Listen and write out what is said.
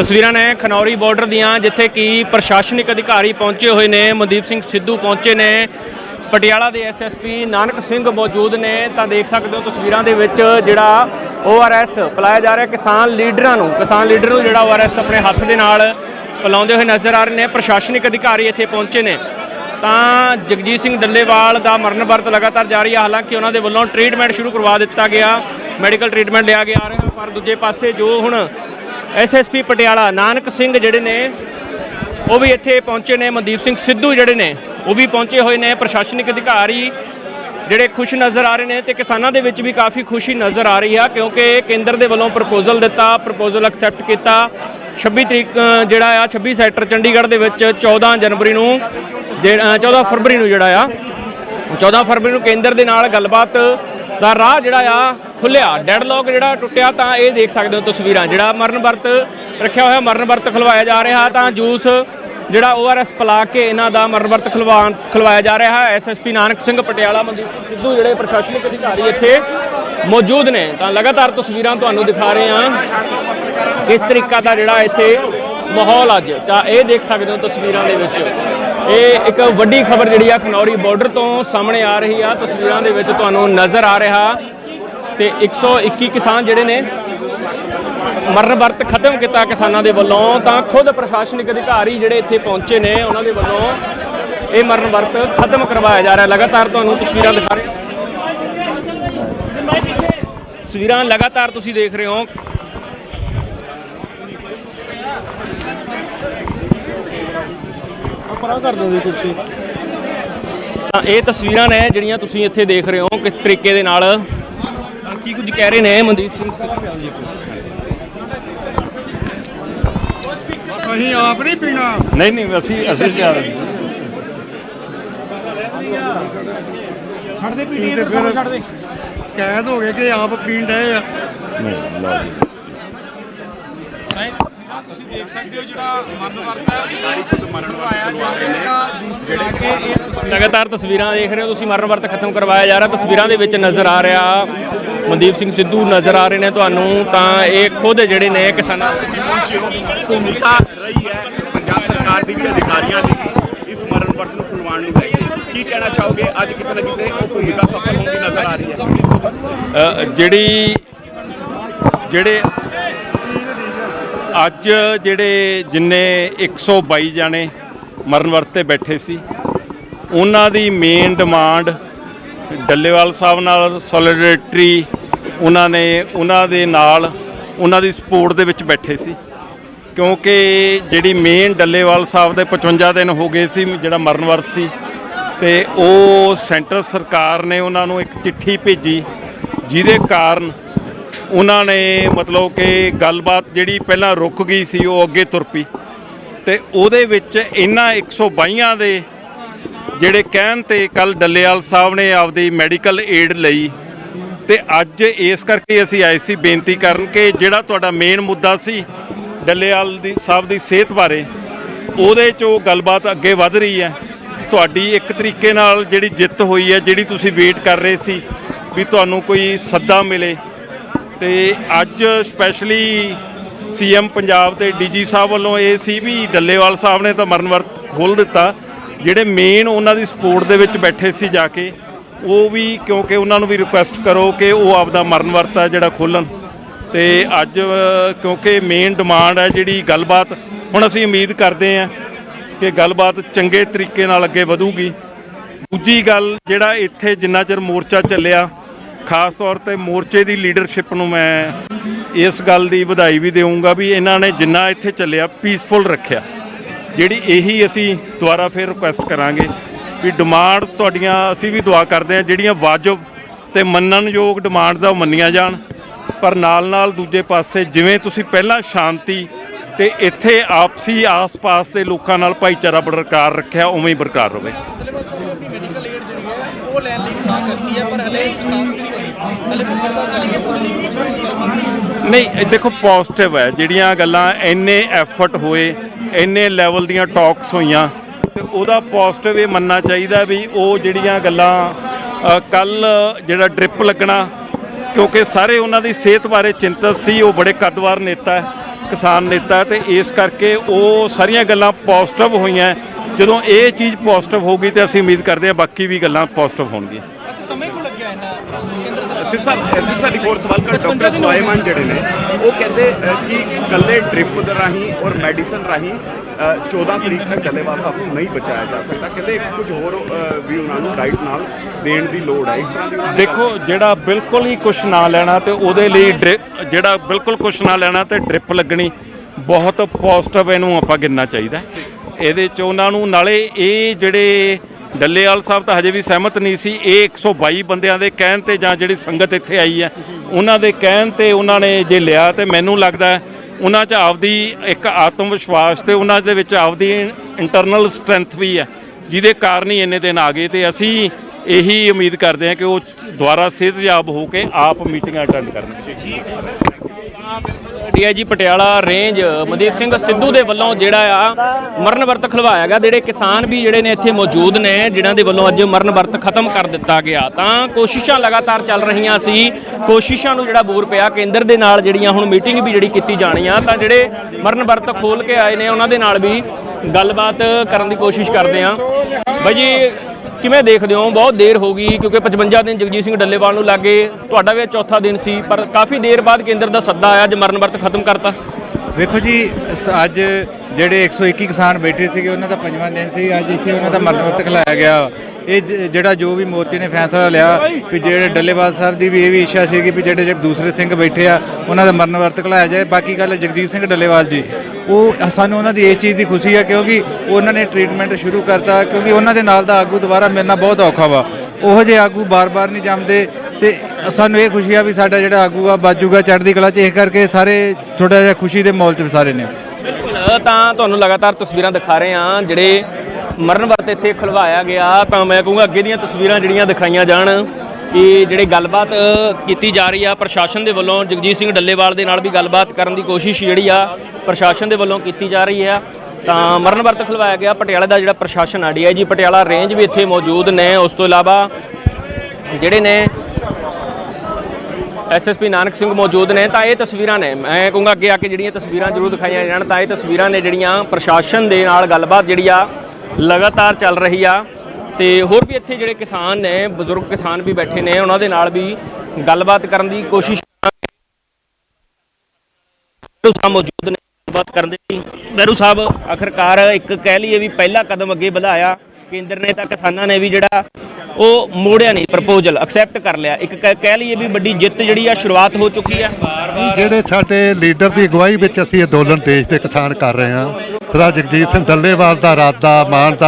ਤਸਵੀਰਾਂ ਨੇ ਖਨੌਰੀ ਬਾਰਡਰ ਦੀਆਂ, ਜਿੱਥੇ ਕਿ ਪ੍ਰਸ਼ਾਸਨਿਕ ਅਧਿਕਾਰੀ ਪਹੁੰਚੇ ਹੋਏ ਨੇ, ਮਨਦੀਪ ਸਿੰਘ ਸਿੱਧੂ ਪਹੁੰਚੇ ਨੇ, ਪਟਿਆਲਾ ਦੇ ਐਸਐਸਪੀ ਨਾਨਕ ਸਿੰਘ ਮੌਜੂਦ ਨੇ। ਤਾਂ ਦੇਖ ਸਕਦੇ ਹੋ ਤਸਵੀਰਾਂ ਦੇ ਵਿੱਚ ਜਿਹੜਾ ਓਆਰਐਸ ਪਿਲਾਇਆ ਜਾ ਰਿਹਾ, ਕਿਸਾਨ ਲੀਡਰਾਂ ਨੂੰ, ਕਿਸਾਨ ਲੀਡਰ ਨੂੰ ਜਿਹੜਾ ਓਆਰਐਸ ਆਪਣੇ ਹੱਥ ਦੇ ਨਾਲ ਪਿਲਾਉਂਦੇ ਹੋਏ ਨਜ਼ਰ ਆ ਰਹੇ ਨੇ। ਪ੍ਰਸ਼ਾਸਨਿਕ ਅਧਿਕਾਰੀ ਇੱਥੇ ਪਹੁੰਚੇ ਨੇ। ਤਾਂ ਜਗਜੀਤ ਸਿੰਘ ਡੱਲੇਵਾਲ ਦਾ ਮਰਨ ਵਰਤ ਲਗਾਤਾਰ ਜਾਰੀ ਹੈ ਹਾਲਾਂਕਿ ਉਹਨਾਂ ਦੇ ਵੱਲੋਂ ਟ੍ਰੀਟਮੈਂਟ ਸ਼ੁਰੂ ਕਰਵਾ ਦਿੱਤਾ ਗਿਆ, ਮੈਡੀਕਲ ਟ੍ਰੀਟਮੈਂਟ ਲਿਆ ਗਿਆ ਪਰ ਦੂਜੇ ਪਾਸੇ ਜੋ ਹੁਣ ਐਸਐਸਪੀ ਪਟਿਆਲਾ ਨਾਨਕ ਸਿੰਘ ਜਿਹੜੇ ਨੇ ਉਹ ਵੀ ਇੱਥੇ ਪਹੁੰਚੇ ਨੇ ਮਨਦੀਪ ਸਿੰਘ ਸਿੱਧੂ ਜਿਹੜੇ ਨੇ ਉਹ ਵੀ ਪਹੁੰਚੇ ਹੋਏ ਨੇ ਪ੍ਰਸ਼ਾਸਨਿਕ ਅਧਿਕਾਰੀ ਜਿਹੜੇ ਖੁਸ਼ ਨਜ਼ਰ ਆ ਰਹੇ ਨੇ ਤੇ ਕਿਸਾਨਾਂ ਦੇ ਵਿੱਚ ਵੀ ਕਾਫੀ ਖੁਸ਼ੀ ਨਜ਼ਰ ਆ ਰਹੀ ਆ ਕਿਉਂਕਿ ਕੇਂਦਰ ਦੇ ਵੱਲੋਂ ਪ੍ਰਪੋਜ਼ਲ ਦਿੱਤਾ ਪ੍ਰਪੋਜ਼ਲ ਐਕਸੈਪਟ ਕੀਤਾ। 26 ਤਰੀਕ ਜਿਹੜਾ ਆ 26 ਸੈਕਟਰ ਚੰਡੀਗੜ੍ਹ ਦੇ ਵਿੱਚ 14 ਜਨਵਰੀ ਨੂੰ ਜਿਹੜਾ- ਅ, 14 ਫਰਵਰੀ ਨੂੰ ਜਿਹੜਾ ਆ 14 ਫਰਵਰੀ ਨੂੰ ਕੇਂਦਰ ਦੇ ਨਾਲ ਗੱਲਬਾਤ ਦਾ ਰਾਹ ਜਿਹੜਾ ਆ ਖੁੱਲਿਆ ਡੈਡਲੌਕ ਜਿਹੜਾ ਟੁੱਟਿਆ ਤਾਂ ਇਹ ਦੇਖ ਸਕਦੇ ਹੋ ਤਸਵੀਰਾਂ। ਜਿਹੜਾ ਮਰਨ ਵਰਤ ਰੱਖਿਆ ਹੋਇਆ, ਮਰਨ ਵਰਤ ਖਲਵਾਇਆ ਜਾ ਰਿਹਾ, ਤਾਂ ਜੂਸ ਜਿਹੜਾ ਓਆਰਐਸ ਪਿਲਾ ਕੇ ਇਹਨਾਂ ਦਾ ਮਰਨ ਵਰਤ ਖਲਵਾ ਖਲਵਾਇਆ ਜਾ ਰਿਹਾ ਹੈ। ਐਸਐਸਪੀ ਨਾਨਕ ਸਿੰਘ ਪਟਿਆਲਾ ਮਨਦੀਪ ਸਿੰਘ ਸਿੱਧੂ ਜਿਹੜੇ ਪ੍ਰਸ਼ਾਸਨਿਕ ਅਧਿਕਾਰੀ ਇੱਥੇ ਮੌਜੂਦ ਨੇ। ਤਾਂ ਲਗਾਤਾਰ ਤਸਵੀਰਾਂ ਤੁਹਾਨੂੰ ਦਿਖਾ ਰਹੇ ਹਾਂ। ਇਸ ਤਰੀਕਾ ਦਾ ਜਿਹੜਾ ਇੱਥੇ ਮਾਹੌਲ ਅੱਜ, ਤਾਂ ਇਹ ਦੇਖ ਸਕਦੇ ਹੋ ਤਸਵੀਰਾਂ ਦੇ ਵਿੱਚ। ਇਹ ਇੱਕ ਵੱਡੀ ਖਬਰ ਜਿਹੜੀ ਆ ਖਨੌਰੀ ਬਾਰਡਰ ਤੋਂ ਸਾਹਮਣੇ ਆ ਰਹੀ ਆ। ਤਸਵੀਰਾਂ ਦੇ ਵਿੱਚ ਤੁਹਾਨੂੰ ਨਜ਼ਰ ਆ ਰਿਹਾ ਤੇ 121 ਕਿਸਾਨ ਜਿਹੜੇ ਨੇ ਮਰਨ ਵਰਤ ਖਤਮ ਕੀਤਾ ਕਿਸਾਨਾਂ ਦੇ ਵੱਲੋਂ। ਤਾਂ ਖੁਦ ਪ੍ਰਸ਼ਾਸਨਿਕ ਅਧਿਕਾਰੀ ਜਿਹੜੇ ਇੱਥੇ ਪਹੁੰਚੇ ਨੇ, ਉਹਨਾਂ ਦੇ ਵੱਲੋਂ ਇਹ ਮਰਨ ਵਰਤ ਖਤਮ ਕਰਵਾਇਆ ਜਾ ਰਿਹਾ। ਲਗਾਤਾਰ ਤੁਹਾਨੂੰ ਤਸਵੀਰਾਂ ਦਿਖਾ ਰਹੇ ਤਸਵੀਰਾਂ ਲਗਾਤਾਰ ਤੁਸੀਂ ਦੇਖ ਰਹੇ ਹੋ। ਪਰਾਂ ਕਰ ਦਿਓ ਵੀ ਕੁਰਸੀ ਤਾਂ ਇਹ ਤਸਵੀਰਾਂ ਨੇ ਜਿਹੜੀਆਂ ਤੁਸੀਂ ਇੱਥੇ ਦੇਖ ਰਹੇ ਹੋ ਕਿਸ ਤਰੀਕੇ ਦੇ ਨਾਲ। ਕੀ ਕੁਝ ਕਹਿ ਰਹੇ ਨੇ ਮਨਦੀਪ ਸਿੰਘ ਜੀ? ਅਸੀਂ ਆਪ ਨਹੀਂ ਪੀਣਾ। ਨਹੀਂ ਨਹੀਂ ਅਸੀਂ ਅਸੀਂ ਤਿਆਰ ਛੱਡ ਦੇ ਪੀਣੀ ਤੇ ਫਿਰ ਛੱਡ ਦੇ। ਕੈਦ ਹੋ ਗਏ ਕਿ ਆਪ ਪੀਣ ਡਏ ਆ। ਨਹੀਂ ਲਓ ਜੀ। ਤੁਸੀਂ ਦੇਖ ਸਕਦੇ ਹੋ ਜਿਹੜਾ ਮਰਨ ਵਰਤਾ ਆਇਆ ਜਾ ਰਿਹਾ ਜੂਸ ਬਣਾ ਕੇ ਇਹ ਲਗਾਤਾਰ ਤਸਵੀਰਾਂ ਦੇਖ ਰਹੇ ਹੋ ਤੁਸੀਂ ਮਰਨ ਵਰਤ ਖਤਮ ਕਰਵਾਇਆ ਜਾ ਰਿਹਾ। ਤਸਵੀਰਾਂ ਦੇ ਵਿੱਚ ਨਜ਼ਰ ਆ ਰਿਹਾ ਮਨਦੀਪ ਸਿੰਘ ਸਿੱਧੂ ਨਜ਼ਰ ਆ ਰਹੇ ਨੇ ਤੁਹਾਨੂੰ। ਤਾਂ ਇਹ ਖੁਦ ਜਿਹੜੇ ਨੇ ਕਿਸਾਨਾਂ ਭੂਮਿਕਾ ਰਹੀ ਹੈ ਪੰਜਾਬ ਸਰਕਾਰ ਦੀ ਅਧਿਕਾਰੀਆਂ ਦੀ ਇਸ ਮਰਨ ਵਰਤ ਨੂੰ ਖੁਲਵਾਉਣ ਨੂੰ ਲੈ ਕੇ। ਕੀ ਕਹਿਣਾ ਚਾਹੋਗੇ? ਅੱਜ ਕਿਤੇ ਨਾ ਕਿਤੇ ਉਹ ਭੂਮਿਕਾ ਸਫਲ ਹੁੰਦੀ ਨਜ਼ਰ ਆ ਰਹੀ ਹੈ। ਜਿਹੜੀ ਜਿਹੜੇ ਅੱਜ ਜਿਹੜੇ ਜਿੰਨੇ 122 ਜਾਣੇ ਮਰਨ ਵਰਤ ਤੇ ਬੈਠੇ ਸੀ, ਉਹਨਾਂ ਦੀ ਮੇਨ ਡਿਮਾਂਡ ਡੱਲੇਵਾਲ ਸਾਹਿਬ ਨਾਲ ਸੋਲੀਡਰਿਟੀ ਉਹਨਾਂ ਨੇ, ਉਹਨਾਂ ਦੇ ਨਾਲ ਉਹਨਾਂ ਦੀ ਸਪੋਰਟ ਦੇ ਵਿੱਚ ਬੈਠੇ ਸੀ। ਕਿਉਂਕਿ ਜਿਹੜੀ ਮੇਨ ਡੱਲੇਵਾਲ ਸਾਹਿਬ ਦੇ 55 ਦਿਨ ਹੋ ਗਏ ਸੀ, ਜਿਹੜਾ ਮਰਨ ਵਰਤ ਸੀ, ਤੇ ਉਹ ਸੈਂਟਰ ਸਰਕਾਰ ਨੇ ਉਹਨਾਂ ਨੂੰ ਇੱਕ ਚਿੱਠੀ ਭੇਜੀ, ਜਿਹਦੇ ਕਾਰਨ ਉਹਨਾਂ ਨੇ ਮਤਲਬ ਕਿ ਗੱਲਬਾਤ ਜਿਹੜੀ ਪਹਿਲਾਂ ਰੁਕ ਗਈ ਸੀ, ਉਹ ਅੱਗੇ ਤੁਰ ਪਈ। ਤੇ ਉਹਦੇ ਵਿੱਚ ਇਹਨਾਂ 122 ਦੇ ਜਿਹੜੇ ਕਹਿਣ ਤੇ ਕੱਲ ਡੱਲੇਵਾਲ ਸਾਹਿਬ ਨੇ ਆਪਦੀ ਮੈਡੀਕਲ ਏਡ ਲਈ। ਤੇ ਅੱਜ ਇਸ ਕਰਕੇ ਅਸੀਂ ਆਏ ਸੀ ਬੇਨਤੀ ਕਰਨ ਕਿ ਜਿਹੜਾ ਤੁਹਾਡਾ ਮੇਨ ਮੁੱਦਾ ਸੀ ਡੱਲੇਵਾਲ ਦੀ ਸਾਹਿਬ ਦੀ ਸਿਹਤ ਬਾਰੇ, ਉਹਦੇ 'ਚ ਉਹ ਗੱਲਬਾਤ ਅੱਗੇ ਵਧ ਰਹੀ ਹੈ। ਤੁਹਾਡੀ ਇੱਕ ਤਰੀਕੇ ਨਾਲ ਜਿਹੜੀ ਜਿੱਤ ਹੋਈ ਹੈ, ਜਿਹੜੀ ਤੁਸੀਂ ਵੇਟ ਕਰ ਰਹੇ ਸੀ, ਵੀ ਤੁਹਾਨੂੰ ਕੋਈ ਸੱਦਾ ਮਿਲੇ। ਤੇ ਅੱਜ ਸਪੈਸ਼ਲੀ ਸੀਐਮ ਪੰਜਾਬ ਤੇ ਡੀਜੀ ਸਾਹਿਬ ਵੱਲੋਂ ਇਹ ਸੀ ਵੀ ਡੱਲੇਵਾਲ ਸਾਹਿਬ ਨੇ ਤਾਂ ਮਰਨ ਵਰਤ ਖੋਲ ਦਿੱਤਾ। ਜਿਹੜੇ ਮੇਨ ਉਹਨਾਂ ਦੀ ਸਪੋਰਟ ਦੇ ਵਿੱਚ ਬੈਠੇ ਸੀ ਜਾ ਕੇ, ਉਹ ਵੀ ਕਿਉਂਕਿ ਉਹਨਾਂ ਨੂੰ ਵੀ ਰਿਕੁਐਸਟ ਕਰੋ ਕਿ ਉਹ ਆਪਦਾ ਮਰਨ ਵਰਤ ਹੈ ਜਿਹੜਾ ਖੋਲਣ ਤੇ ਅੱਜ ਕਿਉਂਕਿ ਮੇਨ ਡਿਮਾਂਡ ਹੈ ਜਿਹੜੀ ਗੱਲਬਾਤ, ਹੁਣ ਅਸੀਂ ਉਮੀਦ ਕਰਦੇ ਹਾਂ ਕਿ ਗੱਲਬਾਤ ਚੰਗੇ ਤਰੀਕੇ ਨਾਲ ਅੱਗੇ ਵਧੂਗੀ। ਦੂਜੀ ਗੱਲ ਜਿਹੜਾ ਇੱਥੇ ਜਿੰਨਾ ਚਿਰ ਮੋਰਚਾ ਚੱਲਿਆ ਖਾਸ ਤੌਰ ਤੇ ਮੋਰਚੇ ਦੀ ਲੀਡਰਸ਼ਿਪ ਨੂੰ ਮੈਂ ਇਸ ਗੱਲ ਦੀ ਵਧਾਈ ਵੀ ਦੇਵਾਂਗਾ ਵੀ ਇਹਨਾਂ ਨੇ ਜਿੰਨਾ ਇੱਥੇ ਚੱਲਿਆ ਪੀਸਫੁਲ ਰੱਖਿਆ। ਜਿਹੜੀ ਇਹੀ ਅਸੀਂ ਦੁਬਾਰਾ ਫਿਰ ਰਿਕੁਐਸਟ ਕਰਾਂਗੇ ਵੀ ਡਿਮਾਂਡ ਤੁਹਾਡੀਆਂ, ਅਸੀਂ ਵੀ ਦੁਆ ਕਰਦੇ ਹਾਂ, ਜਿਹੜੀਆਂ ਵਾਜਬ ਤੇ ਮੰਨਣਯੋਗ ਡਿਮਾਂਡਸ ਆ, ਉਹ ਮੰਨੀਆਂ ਜਾਣ। ਪਰ ਨਾਲ ਨਾਲ ਦੂਜੇ ਪਾਸੇ ਜਿਵੇਂ ਤੁਸੀਂ ਪਹਿਲਾਂ ਸ਼ਾਂਤੀ ਤੇ ਇੱਥੇ ਆਪਸੀ ਆਸ-ਪਾਸ ਦੇ ਲੋਕਾਂ ਨਾਲ ਭਾਈਚਾਰਾ ਬਰਕਰਾਰ ਰੱਖਿਆ, ਉਵੇਂ ਹੀ ਬਰਕਰਾਰ ਰਹੇ। ਮੈਡੀਕਲ ਏਡ ਜਿਹੜੀ ਹੈ, ਉਹ ਲੈਣ ਲਈ ਨਾ ਕਰਤੀ ਹੈ, ਪਰ ਹਲੇ ਕੁਝ ਨਹੀਂ ਦੇਖੋ ਪੋਜ਼ਿਟਿਵ ਹੈ। ਜਿਹੜੀਆਂ ਗੱਲਾਂ ਇੰਨੇ ਐਫਰਟ ਹੋਏ ਇੰਨੇ ਲੈਵਲ ਦੀਆਂ ਟਾਕਸ ਹੋਈਆਂ ਤੇ ਉਹਦਾ ਪੋਜ਼ਿਟਿਵ ਇਹ ਮੰਨਣਾ ਚਾਹੀਦਾ ਵੀ ਉਹ ਜਿਹੜੀਆਂ ਗੱਲਾਂ ਕੱਲ ਜਿਹੜਾ ਡ੍ਰਿਪ ਲੱਗਣਾ ਕਿਉਂਕਿ ਸਾਰੇ ਉਹਨਾਂ ਦੀ ਸਿਹਤ ਬਾਰੇ ਚਿੰਤਤ ਸੀ ਉਹ ਬੜੇ ਕੱਦਵਾਰ ਨੇਤਾ ਕਿਸਾਨ ਨੇਤਾ ਤੇ ਇਸ ਕਰਕੇ ਉਹ ਸਾਰੀਆਂ ਗੱਲਾਂ ਪੋਜ਼ਿਟਿਵ ਹੋਈਆਂ। ਜਦੋਂ ਇਹ ਚੀਜ਼ ਪੋਜ਼ਿਟਿਵ ਹੋਊਗੀ ਤੇ ਅਸੀਂ ਉਮੀਦ ਕਰਦੇ ਹਾਂ ਬਾਕੀ ਵੀ ਗੱਲਾਂ ਪੋਜ਼ਿਟਿਵ ਹੋਣਗੀਆਂ। ਸਮੇਂ ਕਿਉਂ ਲੱਗਿਆ ਇਹਨਾਂ ਕੇਂਦਰ ਸਰਕਾਰ ਸਿਰ ਸਾਹਿਬ ਸਿਰ ਸਾਹਿਬ ਇੱਕ ਹੋਰ ਸਵਾਲ ਕਰ 55 ਡਾਕਟਰ ਸੁਲਾਈਮਾਨ ਜਿਹੜੇ ਨੇ ਉਹ ਕਹਿੰਦੇ ਕਿ ਕੱਲੇ ਡ੍ਰਿਪ ਦੇ ਰਾਹੀਂ ਔਰ ਮੈਡੀਸਨ ਰਾਹੀਂ ਅ, 14 ਤਰੀਕ ਤੱਕ ਡੱਲੇਵਾਲ ਸਾਹਿਬ ਨੂੰ ਨਹੀਂ ਬਚਾਇਆ ਜਾ ਸਕਦਾ। ਕਹਿੰਦੇ ਕੁਝ ਹੋਰ ਵੀ ਉਹਨਾਂ ਨੂੰ ਡਾਈਟ ਨਾਲ ਦੇਣ ਦੀ ਲੋੜ ਹੈ। ਇਸ ਤਰ੍ਹਾਂ ਦੀ ਦੇਖੋ ਜਿਹੜਾ ਬਿਲਕੁਲ ਹੀ ਕੁਛ ਨਾ ਲੈਣਾ ਤੇ ਉਹਦੇ ਲਈ ਡ੍ਰਿਪ ਜਿਹੜਾ ਬਿਲਕੁਲ ਕੁਛ ਨਾ ਲੈਣਾ ਤੇ ਡ੍ਰਿਪ ਲੱਗਣੀ ਬਹੁਤ ਪੋਜ਼ਿਟਿਵ ਇਹਨੂੰ ਆਪਾਂ ਗਿਣਨਾ ਚਾਹੀਦਾ। ਇਹਦੇ ਚ ਉਹਨਾਂ ਨੂੰ ਨਾਲੇ ਇਹ ਜਿਹੜੇ ਡੱਲੇਵਾਲ ਸਾਹਿਬ ਤਾਂ ਹਜੇ ਵੀ ਸਹਿਮਤ ਨਹੀਂ ਸੀ। ਇਹ 122 ਬੰਦਿਆਂ ਦੇ ਕਹਿਣ ਤੇ ਜਾਂ ਜਿਹੜੀ ਸੰਗਤ ਇੱਥੇ ਆਈ ਹੈ, ਉਹਨਾਂ ਦੇ ਕਹਿਣ ਤੇ ਉਹਨਾਂ ਨੇ ਜੇ ਲਿਆ ਤੇ ਮੈਨੂੰ ਲੱਗਦਾ ਉਹਨਾਂ 'ਚ ਆਪਦੀ ਇੱਕ ਆਤਮ ਵਿਸ਼ਵਾਸ ਤੇ ਉਹਨਾਂ ਦੇ ਵਿੱਚ ਆਪਦੀ ਇੰਟਰਨਲ ਸਟਰੈਂਥ ਵੀ ਹੈ, ਜਿਹਦੇ ਕਾਰਨ ਹੀ ਇੰਨੇ ਦਿਨ ਆ ਗਏ ਤੇ ਅਸੀਂ ਇਹੀ ਉਮੀਦ ਕਰਦੇ ਹਾਂ ਕਿ ਉਹ ਦੁਬਾਰਾ ਸਿਹਤਯਾਬ ਹੋ ਕੇ ਆਪ ਮੀਟਿੰਗਾਂ ਅਟੈਂਡ ਕਰਨ ਡੀਆਈਜੀ ਪਟਿਆਲਾ ਰੇਂਜ ਮਨਦੀਪ ਸਿੰਘ ਸਿੱਧੂ ਦੇ ਵੱਲੋਂ ਜਿਹੜਾ ਆ ਮਰਨ ਵਰਤ ਖਲਵਾਇਆ ਗਿਆ, ਜਿਹੜੇ ਕਿਸਾਨ ਵੀ ਜਿਹੜੇ ਨੇ ਇੱਥੇ ਮੌਜੂਦ ਨੇ, ਜਿਨ੍ਹਾਂ ਦੇ ਵੱਲੋਂ ਅੱਜ ਮਰਨ ਵਰਤ ਖਤਮ ਕਰ ਦਿੱਤਾ ਗਿਆ। ਤਾਂ ਕੋਸ਼ਿਸ਼ਾਂ ਲਗਾਤਾਰ ਚੱਲ ਰਹੀਆਂ ਸੀ। ਕੋਸ਼ਿਸ਼ਾਂ ਨੂੰ ਜਿਹੜਾ ਬੋਰ ਪਿਆ, ਕੇਂਦਰ ਦੇ ਨਾਲ ਜਿਹੜੀਆਂ ਹੁਣ ਮੀਟਿੰਗ ਵੀ ਜਿਹੜੀ ਕੀਤੀ ਜਾਣੀ ਆ, ਤਾਂ ਜਿਹੜੇ ਮਰਨ ਵਰਤ ਖੋਲ ਕੇ ਆਏ ਨੇ, ਉਹਨਾਂ ਦੇ ਨਾਲ ਵੀ ਗੱਲਬਾਤ ਕਰਨ ਦੀ ਕੋਸ਼ਿਸ਼ ਕਰਦੇ ਆ। ਬਾਈ ਜੀ ਕਿਵੇਂ ਦੇਖਦੇ ਹੋ? ਬਹੁਤ ਦੇਰ ਹੋ ਗਈ, ਕਿਉਂਕਿ 55 ਦਿਨ ਜਗਜੀਤ ਸਿੰਘ ਡੱਲੇਵਾਲ ਨੂੰ ਲੱਗੇ। ਤੁਹਾਡਾ ਵੀ ਇਹ ਚੌਥਾ ਦਿਨ ਸੀ, ਪਰ ਕਾਫੀ ਦੇਰ ਬਾਅਦ ਕੇਂਦਰ ਦਾ ਸੱਦਾ ਆਇਆ, ਅੱਜ ਮਰਨ ਵਰਤ ਖਤਮ ਕਰਤਾ। ਵੇਖੋ ਜੀ, ਸ- ਅੱਜ ਜਿਹੜੇ 121 ਕਿਸਾਨ ਬੈਠੇ ਸੀਗੇ, ਉਹਨਾਂ ਦਾ ਪੰਜਵਾਂ ਦਿਨ ਸੀ, ਅੱਜ ਇੱਥੇ ਉਹਨਾਂ ਦਾ ਮਰਨ ਵਰਤ ਖਲਾਇਆ ਗਿਆ। ਇਹ ਜਿਹੜਾ ਜੋ ਵੀ ਮੋਰਚੇ ਨੇ ਫੈਸਲਾ ਲਿਆ, ਵੀ ਜਿਹੜੇ ਡੱਲੇਵਾਲ ਸਰ ਦੀ ਵੀ ਇਹ ਵੀ ਇੱਛਾ ਸੀਗੀ ਵੀ ਜਿਹੜੇ ਜਿਹੜੇ ਦੂਸਰੇ ਸਿੰਘ ਬੈਠੇ ਆ, ਉਹਨਾਂ ਦਾ ਮਰਨ ਵਰਤ ਖਲਾਇਆ ਜਾਏ। ਬਾਕੀ ਗੱਲ ਜਗਜੀਤ ਸਿੰਘ ਡੱਲੇਵਾਲ ਜੀ ਉਹ, ਸਾਨੂੰ ਉਹਨਾਂ ਦੀ ਇਸ ਚੀਜ਼ ਦੀ ਖੁਸ਼ੀ ਆ ਕਿਉਂਕਿ ਉਹਨਾਂ ਨੇ ਟ੍ਰੀਟਮੈਂਟ ਸ਼ੁਰੂ ਕਰਤਾ, ਕਿਉਂਕਿ ਉਹਨਾਂ ਦੇ ਨਾਲ ਦਾ ਆਗੂ ਦੁਬਾਰਾ ਮਿਲਣਾ ਬਹੁਤ ਔਖਾ ਵਾ। ਉਹੋ ਜਿਹੇ ਆਗੂ ਬਾਰ-ਬਾਰ ਨਹੀਂ ਜੰਮਦੇ ਤੇ ਸਾਨੂੰ ਇਹ ਖੁਸ਼ੀ ਆ ਵੀ ਸਾਡਾ ਜਿਹੜਾ ਆਗੂ ਆ, ਬਾਜੂਗਾ ਚੜ੍ਹਦੀ ਕਲਾ 'ਚ ਇਸ ਕਰਕੇ ਸਾਰੇ ਥੋੜਾ ਜਿਹਾ ਖੁਸ਼ੀ ਦੇ ਮੌਲ 'ਚ ਸਾਰੇ ਨੇ। ਬਿਲਕੁਲ, ਤਾਂ ਤੁਹਾਨੂੰ ਲਗਾਤਾਰ ਤਸਵੀਰਾਂ ਦਿਖਾ ਰਹੇ ਹਾਂ, ਜਿਹੜੇ ਮਰਨ ਵਰਤ ਇੱਥੇ ਖਲਵਾਇਆ ਗਿਆ। ਤਾਂ ਮੈਂ ਕਹੂੰਗਾ ਅੱਗੇ ਦੀਆਂ ਤਸਵੀਰਾਂ ਜਿਹੜੀਆਂ ਦਿਖਾਈਆਂ ਜਾਣ ਕਿ ਜਿਹੜੇ ਗੱਲਬਾਤ ਕੀਤੀ ਜਾ ਰਹੀ ਆ ਪ੍ਰਸ਼ਾਸਨ ਦੇ ਵੱਲੋਂ, ਜਗਜੀਤ ਸਿੰਘ ਡੱਲੇਵਾਲ ਦੇ ਨਾਲ ਵੀ ਗੱਲਬਾਤ ਕਰਨ ਦੀ ਕੋਸ਼ਿਸ਼ ਜਿਹੜੀ ਆ ਪ੍ਰਸ਼ਾਸਨ ਦੇ ਵੱਲੋਂ ਕੀਤੀ ਜਾ ਰਹੀ ਆ। ਤਾਂ ਮਰਨ ਵਰਤ ਖਲਵਾਇਆ ਗਿਆ ਪਟਿਆਲਾ ਦਾ ਜਿਹੜਾ ਪ੍ਰਸ਼ਾਸਨ ਆ ਜੀ ਪਟਿਆਲਾ ਰੇਂਜ ਵੀ ਇੱਥੇ ਮੌਜੂਦ ਨੇ। ਉਸ ਤੋਂ ਇਲਾਵਾ ਜਿਹੜੇ ਨੇ ਐਸਐਸਪੀ ਨਾਨਕ ਸਿੰਘ ਮੌਜੂਦ ਨੇ, ਤਾਂ ਇਹ ਤਸਵੀਰਾਂ ਨੇ। ਮੈਂ ਕਹੂੰਗਾ ਅੱਗੇ ਆ ਕੇ ਜਿਹੜੀਆਂ ਤਸਵੀਰਾਂ ਜ਼ਰੂਰ ਦਿਖਾਈਆਂ ਜਾਣ, ਤਾਂ ਇਹ ਤਸਵੀਰਾਂ ਨੇ ਜਿਹੜੀਆਂ ਪ੍ਰਸ਼ਾਸਨ ਦੇ ਨਾਲ ਗੱਲਬਾਤ ਜਿਹੜੀ ਆ ਲਗਾਤਾਰ ਚੱਲ ਰਹੀ ਆ। ਤੇ ਹੋਰ ਵੀ ਇੱਥੇ ਜਿਹੜੇ ਕਿਸਾਨ ਨੇ, ਬਜ਼ੁਰਗ ਕਿਸਾਨ ਵੀ ਬੈਠੇ ਨੇ, ਉਹਨਾਂ ਦੇ ਨਾਲ ਵੀ ਗੱਲਬਾਤ ਕਰਨ ਦੀ ਕੋਸ਼ਿਸ਼ ਬੈਰੂ ਸਾਹਿਬ ਮੌਜੂਦ ਨੇ, ਗੱਲਬਾਤ ਕਰਨ ਦੇ ਲਈ। ਬੈਰੂ ਸਾਹਿਬ, ਆਖਰਕਾਰ ਇੱਕ ਕਹਿ ਲਈਏ ਵੀ ਪਹਿਲਾ ਕਦਮ ਅੱਗੇ ਵਧਾਇਆ। ਕੇਂਦਰ ਨੇ ਤਾਂ ਕਿਸਾਨਾਂ ਨੇ ਵੀ ਜਿਹੜਾ ਉਹ ਮੋੜਿਆ ਨਹੀਂ, ਪ੍ਰਪੋਜ਼ਲ ਐਕਸੈਪਟ ਕਰ ਲਿਆ। ਇੱਕ ਕਹਿ ਲਈਏ ਵੀ ਵੱਡੀ ਜਿੱਤ ਜਿਹੜੀ ਆ, ਸ਼ੁਰੂਆਤ ਹੋ ਚੁੱਕੀ ਆ। ਜਿਹੜੇ ਸਾਡੇ ਲੀਡਰ ਦੀ ਅਗਵਾਈ ਵਿੱਚ ਅਸੀਂ ਅੰਦੋਲਨ ਦੇਸ਼ ਦੇ ਕਿਸਾਨ ਕਰ ਰਹੇ ਹਾਂ। ਸਰਦਾਰ ਜਗਜੀਤ ਸਿੰਘ ਡੱਲੇਵਾਲ ਦਾ ਇਰਾਦਾ, ਮਾਨ ਦਾ